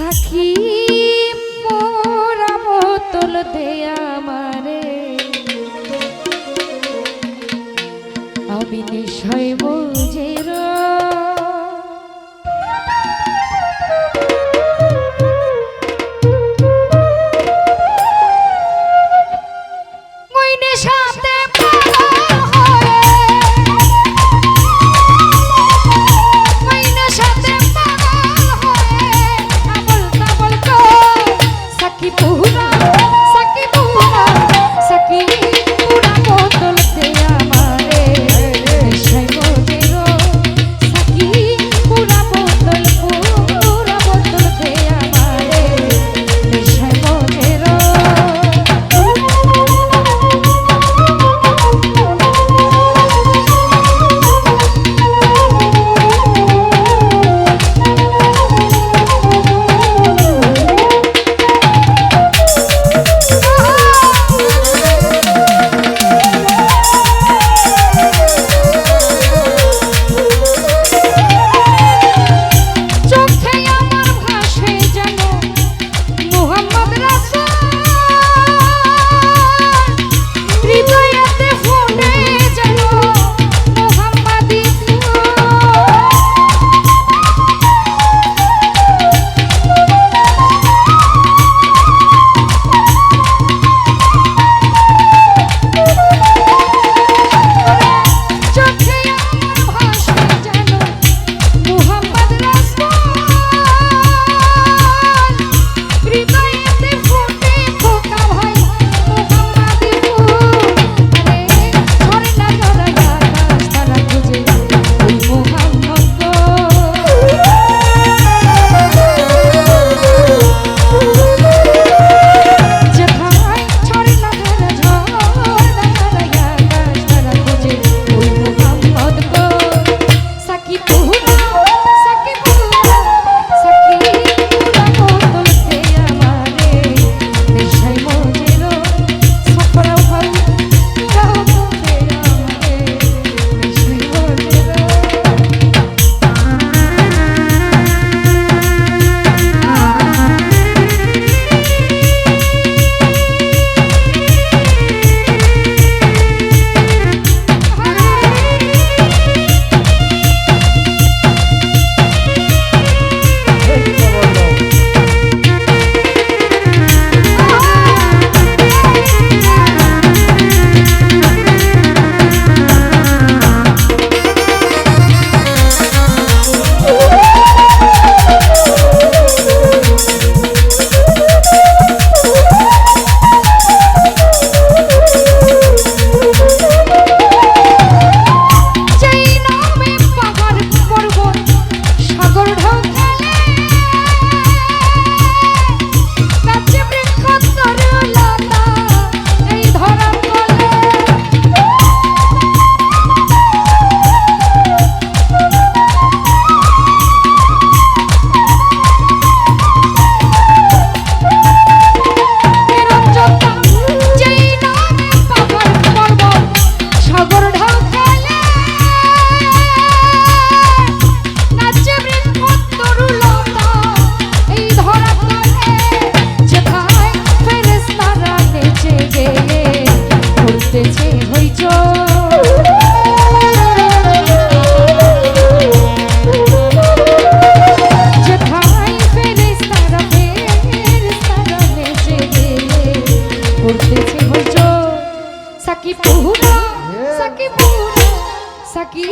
সাখী মোরা মতল দে আমারে। আমি নিশয় বুঝে বলতেছে হুজুর। সাকি পুহুনা সাকি পুহুনা সাকি